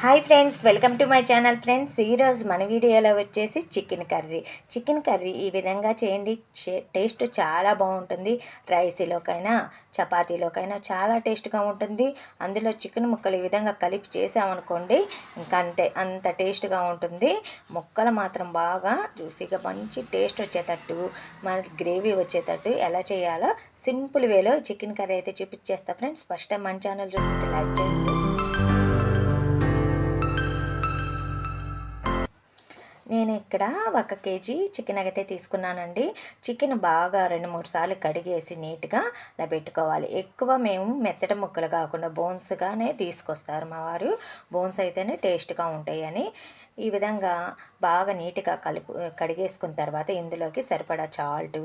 Hi friends welcome to my channel friends. ఈరోజు మన వీడియోలో వచ్చేసి చికెన్ కర్రీ. చికెన్ కర్రీ ఈ విధంగా చేయండి. టేస్ట్ చాలా బాగుంటుంది. రైస్లోకైనా చపాతీలోకైనా చాలా టేస్ట్గా ఉంటుంది. అందులో చికెన్ ముక్కలు ఈ విధంగా కలిపి చేసామనుకోండి ఇంకా అంతే అంత టేస్ట్గా ఉంటుంది. ముక్కలు మాత్రం బాగా జ్యూసీగా మంచి టేస్ట్ వచ్చేటట్టు మనకి గ్రేవీ వచ్చేటట్టు ఎలా చేయాలో సింపుల్ వేలో చికెన్ కర్రీ అయితే చూపించేస్తా ఫ్రెండ్స్. ఫస్ట్ టైం మన ఛానల్ చూస్తుంటే లైక్ చేయండి. నేను ఇక్కడ ఒక కేజీ చికెన్ అయితే తీసుకున్నానండి. చికెన్ బాగా రెండు మూడు సార్లు కడిగేసి నీట్గా ఇలా పెట్టుకోవాలి ఎక్కువ మేము మెత్తటి ముక్కలు కాకుండా బోన్స్గానే తీసుకొస్తారు మా వారు. బోన్స్ అయితేనే టేస్ట్గా ఉంటాయని. ఈ విధంగా బాగా నీట్గా కలుపు కడిగేసుకున్న తర్వాత ఇందులోకి సరిపడా చాల్ట్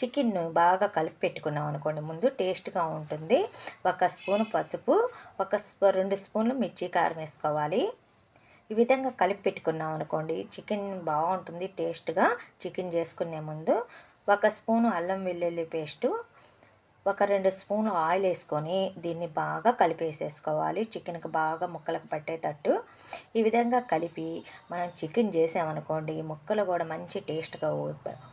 చికెన్ను బాగా కలిపి పెట్టుకున్నాం అనుకోండి ముందు టేస్ట్గా ఉంటుంది. ఒక స్పూన్ పసుపు ఒక రెండు స్పూన్లు మిర్చి కారం వేసుకోవాలి. ఈ విధంగా కలిపి పెట్టుకున్నాం అనుకోండి చికెన్ బాగుంటుంది టేస్ట్గా చికెన్ చేసుకునే ముందు ఒక స్పూను అల్లం వెల్లుల్లి పేస్టు ఒక రెండు స్పూన్లు ఆయిల్ వేసుకొని దీన్ని బాగా కలిపేసేసుకోవాలి. చికెన్కి బాగా ముక్కలకు పట్టేటట్టు. ఈ విధంగా కలిపి మనం చికెన్ చేసామనుకోండి ముక్కలు కూడా మంచి టేస్ట్గా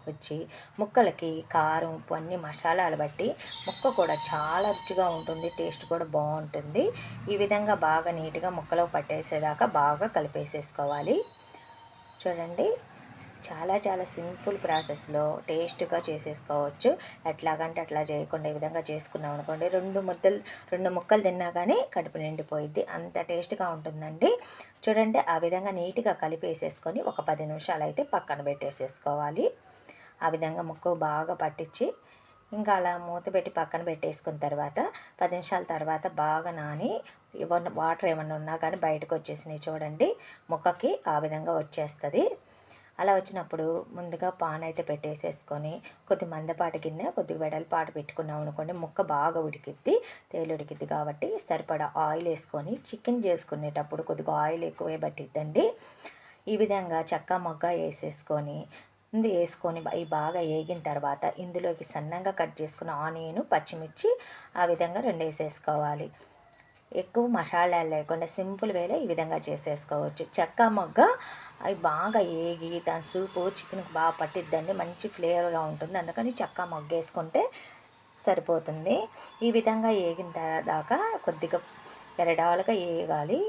వచ్చి ముక్కలకి కారం ఉప్పు అన్ని మసాలాలు బట్టి ముక్క కూడా చాలా రుచిగా ఉంటుంది టేస్ట్ కూడా బాగుంటుంది. ఈ విధంగా బాగా నీట్గా ముక్కలో పట్టేసేదాకా బాగా కలిపేసేసుకోవాలి. చూడండి. చాలా చాలా సింపుల్ ప్రాసెస్లో టేస్ట్గా చేసేసుకోవచ్చు. ఎట్లాగంటే అట్లా చేయకుండా ఈ విధంగా చేసుకున్నాం అనుకోండి రెండు ముద్దలు రెండు ముక్కలు తిన్నా కానీ కడుపు నిండిపోయిద్ది. అంత టేస్ట్గా ఉంటుందండి. చూడండి ఆ విధంగా నీట్గా కలిపేసేసుకొని ఒక పది నిమిషాలు అయితే పక్కన పెట్టేసేసుకోవాలి. ఆ విధంగా ముక్క బాగా పట్టించి ఇంకా అలా మూత పెట్టి పక్కన పెట్టేసుకున్న తర్వాత పది నిమిషాల తర్వాత బాగా నాని ఏమన్నా వాటర్ ఏమన్నా ఉన్నా కానీ బయటకు వచ్చేసినాయి చూడండి. ముక్కకి ఆ విధంగా వచ్చేస్తుంది. అలా వచ్చినప్పుడు ముందుగా పాన్ అయితే పెట్టేసేసుకొని కొద్ది మందపాటి గిన్నె కొద్ది వెడల్పాటు పెట్టుకున్నాం అనుకోండి ముక్క బాగా ఉడికిద్ది తేలు ఉడికిద్ది కాబట్టి సరిపడా ఆయిల్ వేసుకొని చికెన్ చేసుకునేటప్పుడు కొద్దిగా ఆయిల్ ఎక్కువే పట్టిద్దండి. ఈ విధంగా చెక్క మొగ్గ వేసేసుకొని ముందు వేసుకొని ఇవి బాగా వేగిన తర్వాత ఇందులోకి సన్నంగా కట్ చేసుకున్న ఆనియన్ పచ్చిమిర్చి ఆ విధంగా రెండు వేసేసుకోవాలి. ఎక్కువ మసాలాలు లేకుండా సింపుల్ వేలో ఈ విధంగా చేసేసుకోవచ్చు. చెక్క మొగ్గ అవి బాగా ఏగి దాని సూపు చికెన్కి బాగా పట్టిద్దండి. మంచి ఫ్లేవర్గా ఉంటుంది. అందుకని చెక్క మొగ్గ వేసుకుంటే సరిపోతుంది. ఈ విధంగా ఏగిన దాకా కొద్దిగా ఎరడాలుగా వేయగాలి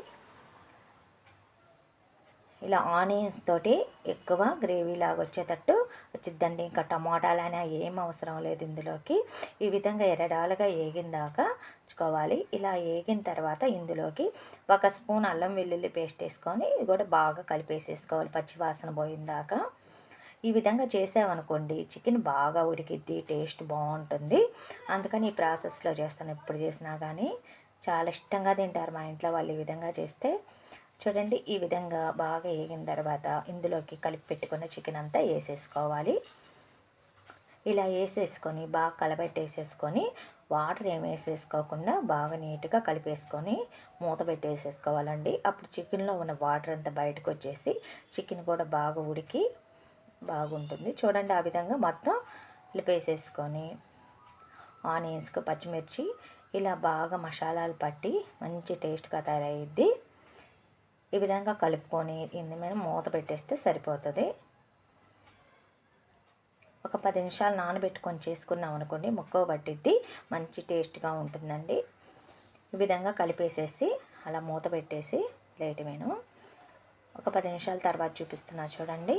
ఇలా ఆనియన్స్ తోటి ఎక్కువ గ్రేవీ లాగా వచ్చేటట్టు వచ్చిద్దండి. ఇంకా టమాటాలనే ఏం అవసరం లేదు ఇందులోకి. ఈ విధంగా ఎరడాలుగా ఏగిన దాకా ఉంచుకోవాలి. ఇలా ఏగిన తర్వాత ఇందులోకి ఒక స్పూన్ అల్లం వెల్లుల్లి పేస్ట్ వేసుకొని ఇది కూడా బాగా కలిపేసేసుకోవాలి. పచ్చివాసన పోయిన దాకా ఈ విధంగా చేసామనుకోండి చికెన్ బాగా ఉడికిద్ది టేస్ట్ బాగుంటుంది. అందుకని ఈ ప్రాసెస్లో చేస్తాను. ఎప్పుడు చేసినా కానీ చాలా ఇష్టంగా తింటారు మా ఇంట్లో వాళ్ళు ఈ విధంగా చేస్తే. చూడండి ఈ విధంగా బాగా వేగిన తర్వాత ఇందులోకి కలిపి పెట్టుకున్న చికెన్ అంతా వేసేసుకోవాలి. ఇలా వేసేసుకొని బాగా కలబెట్టేసేసుకొని వాటర్ ఏమి వేసేసుకోకుండా బాగా నీట్గా కలిపేసుకొని మూత పెట్టేసేసుకోవాలండి. అప్పుడు చికెన్లో ఉన్న వాటర్ అంతా బయటకు వచ్చేసి చికెన్ కూడా బాగా ఉడికి బాగుంటుంది. చూడండి ఆ విధంగా మొత్తం కలిపేసేసుకొని ఆనియన్స్కి పచ్చిమిర్చి ఇలా బాగా మసాలాలు పట్టి మంచి టేస్ట్గా తయారయ్యిద్ది. ఈ విధంగా కలుపుకొని ఇందు మీద మూత పెట్టేస్తే సరిపోతుంది. ఒక పది నిమిషాలు నానబెట్టుకొని చేసుకున్నాం అనుకోండి ముక్క పట్టిద్ది మంచి టేస్ట్గా ఉంటుందండి. ఈ విధంగా కలిపేసేసి అలా మూత పెట్టేసి ప్లేట్ నేను ఒక పది నిమిషాల తర్వాత చూపిస్తున్నా చూడండి.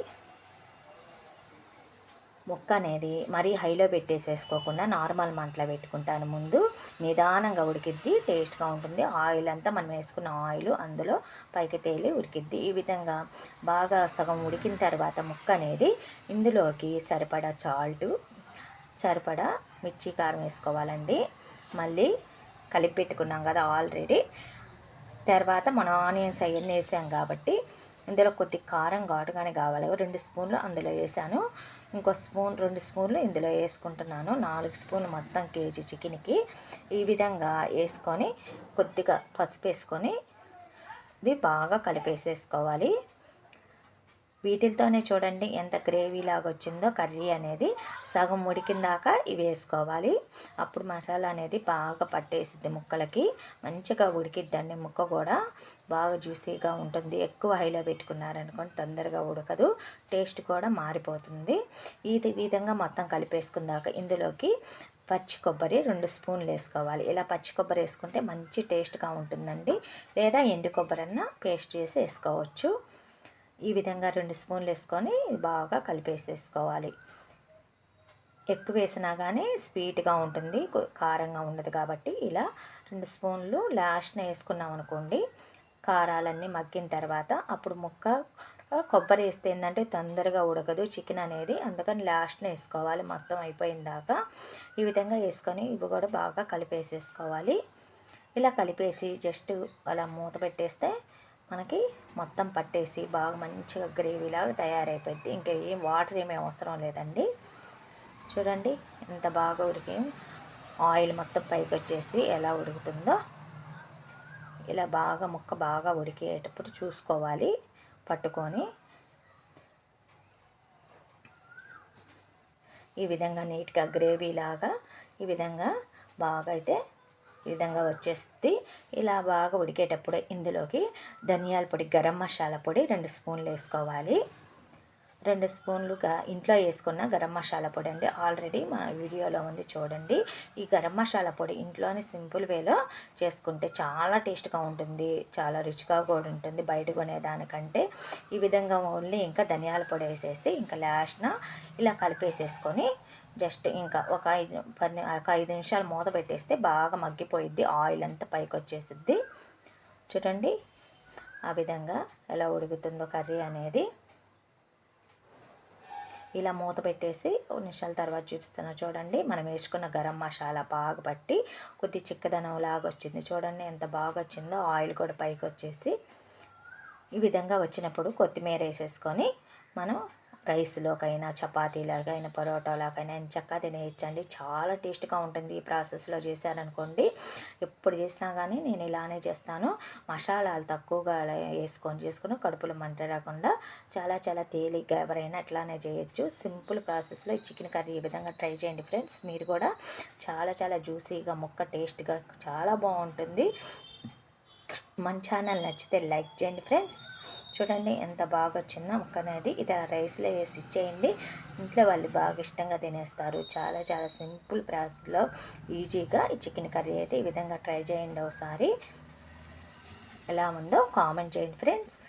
ముక్క అనేది మరీ హైలో పెట్టేసేసుకోకుండా నార్మల్ మంటలో పెట్టుకుంటాను. ముందు నిదానంగా ఉడికిద్ది టేస్ట్గా ఉంటుంది. ఆయిల్ అంతా మనం వేసుకున్న ఆయిల్ అందులో పైకి తేలి ఉడికిద్ది. ఈ విధంగా బాగా సగం ఉడికిన తర్వాత ముక్క అనేది ఇందులోకి సరిపడా చాల్టు సరిపడా మిర్చి కారం వేసుకోవాలండి. మళ్ళీ కలిపి పెట్టుకున్నాం కదా ఆల్రెడీ. తర్వాత మనం ఆనియన్స్ అవన్నీ వేసాం కాబట్టి ఇందులో కొద్ది కారం ఘాటుగానే కావాలి. రెండు స్పూన్లు అందులో వేసాను. ఇంకో స్పూన్ రెండు స్పూన్లు ఇందులో వేసుకుంటున్నాను. నాలుగు స్పూన్లు మొత్తం కేజీ చికెన్కి. ఈ విధంగా వేసుకొని కొద్దిగా పసుపు వేసుకొని ఇది బాగా కలిపేసేసుకోవాలి. వీటితోనే చూడండి ఎంత గ్రేవీ లాగా వచ్చిందో కర్రీ అనేది సగం ఉడికిందాక ఇవి వేసుకోవాలి. అప్పుడు మసాలా అనేది బాగా పట్టేసిద్ది ముక్కలకి. మంచిగా ఉడికిద్దండి ముక్క కూడా. బాగా జ్యూసీగా ఉంటుంది. ఎక్కువ హైలో పెట్టుకున్నారనుకోండి తొందరగా ఉడకదు. టేస్ట్ కూడా మారిపోతుంది. ఈ విధంగా మొత్తం కలిపేసుకుందాక ఇందులోకి పచ్చి కొబ్బరి రెండు స్పూన్లు వేసుకోవాలి. ఇలా పచ్చి కొబ్బరి వేసుకుంటే మంచి టేస్ట్గా ఉంటుందండి. లేదా ఎండు కొబ్బరి అన్న పేస్ట్ చేసి వేసుకోవచ్చు. ఈ విధంగా రెండు స్పూన్లు వేసుకొని బాగా కలిపేసేసుకోవాలి. ఎక్కువ వేసినా కానీ స్వీట్గా ఉంటుంది కారంగా ఉండదు కాబట్టి ఇలా రెండు స్పూన్లు లాస్ట్న వేసుకున్నాం అనుకోండి కారాలన్నీ మగ్గిన తర్వాత అప్పుడు ముక్క కొబ్బరి వేస్తే ఏంటంటే తొందరగా ఉడకదు చికెన్ అనేది. అందుకని లాస్ట్ని వేసుకోవాలి మొత్తం అయిపోయిన దాకా ఈ విధంగా వేసుకొని ఇవి కూడా బాగా కలిపేసేసుకోవాలి. ఇలా కలిపేసి జస్ట్ అలా మూత పెట్టేస్తే మనకి మొత్తం పట్టేసి బాగా మంచిగా గ్రేవీలాగా తయారైపోద్ది. ఇంకా ఏం వాటర్ ఏమీ అవసరం లేదండి. చూడండి ఎంత బాగా ఉడికి ఆయిల్ మొత్తం పైకి వచ్చేసి ఎలా ఉడుకుతుందో ఇలా బాగా ముక్క బాగా ఉడికేటప్పుడు చూసుకోవాలి పట్టుకొని. ఈ విధంగా నీట్గా గ్రేవీ లాగా ఈ విధంగా బాగా అయితే ఈ విధంగా వచ్చేస్తుంది. ఇలా బాగా ఉడికేటప్పుడు ఇందులోకి ధనియాల పొడి గరం మసాలా పొడి రెండు స్పూన్లు వేసుకోవాలి. రెండు స్పూన్లుగా ఇంట్లో వేసుకున్న గరం మసాలా పొడి అండి. ఆల్రెడీ మా వీడియోలో ఉంది చూడండి. ఈ గరం మసాలా పొడి ఇంట్లోనే సింపుల్ వేలో చేసుకుంటే చాలా టేస్ట్గా ఉంటుంది చాలా రుచిగా కూడా ఉంటుంది. బయట కొనేదానికంటే ఈ విధంగా ఓన్లీ ఇంకా ధనియాల పొడి వేసేసి ఇంకా లాస్ట్న ఇలా కలిపేసేసుకొని జస్ట్ ఇంకా ఒక ఐదు పది ఒక ఐదు నిమిషాలు మూత పెట్టేస్తే బాగా మగ్గిపోయిద్ది. ఆయిల్ అంతా పైకి వచ్చేసిద్ది చూడండి. ఆ విధంగా ఎలా ఉడుకుతుందో కర్రీ అనేది ఇలా మూత పెట్టేసి నిమిషాల తర్వాత చూపిస్తున్నా చూడండి. మనం వేసుకున్న గరం మసాలా బాగా పట్టి కొద్ది చిక్కదనం లాగా వచ్చింది చూడండి. ఎంత బాగా వచ్చిందో ఆయిల్ కూడా పైకి వచ్చేసి ఈ విధంగా వచ్చినప్పుడు కొత్తిమీర వేసేసుకొని మనం రైస్లోకైనా చపాతీలాగైనా పరోటాలాగైనా చక్కగా తినేయచ్చండి. చాలా టేస్ట్గా ఉంటుంది ఈ ప్రాసెస్లో చేశారనుకోండి. ఎప్పుడు చేసినా కానీ నేను ఇలానే చేస్తాను. మసాలాలు తక్కువగా వేసుకొని చేసుకుని కడుపులో మంట రాకుండా చాలా చాలా తేలిగ్గా ఎవరైనా అట్లానే చేయొచ్చు. సింపుల్ ప్రాసెస్లో ఈ చికెన్ కర్రీ ఈ విధంగా ట్రై చేయండి ఫ్రెండ్స్. మీరు కూడా చాలా చాలా జ్యూసీగా ముక్క టేస్ట్గా చాలా బాగుంటుంది. మన ఛానల్ నచ్చితే లైక్ చేయండి ఫ్రెండ్స్. చూడండి ఎంత బాగా వచ్చిందో ముక్క అనేది ఇది రైస్లో వేసి ఇచ్చేయండి. ఇంట్లో వాళ్ళు బాగా ఇష్టంగా తినేస్తారు. చాలా చాలా సింపుల్ ప్రాసెస్లో ఈజీగా ఈ చికెన్ కర్రీ అయితే ఈ విధంగా ట్రై చేయండి ఒకసారి. ఎలా ఉందో కామెంట్ చేయండి ఫ్రెండ్స్.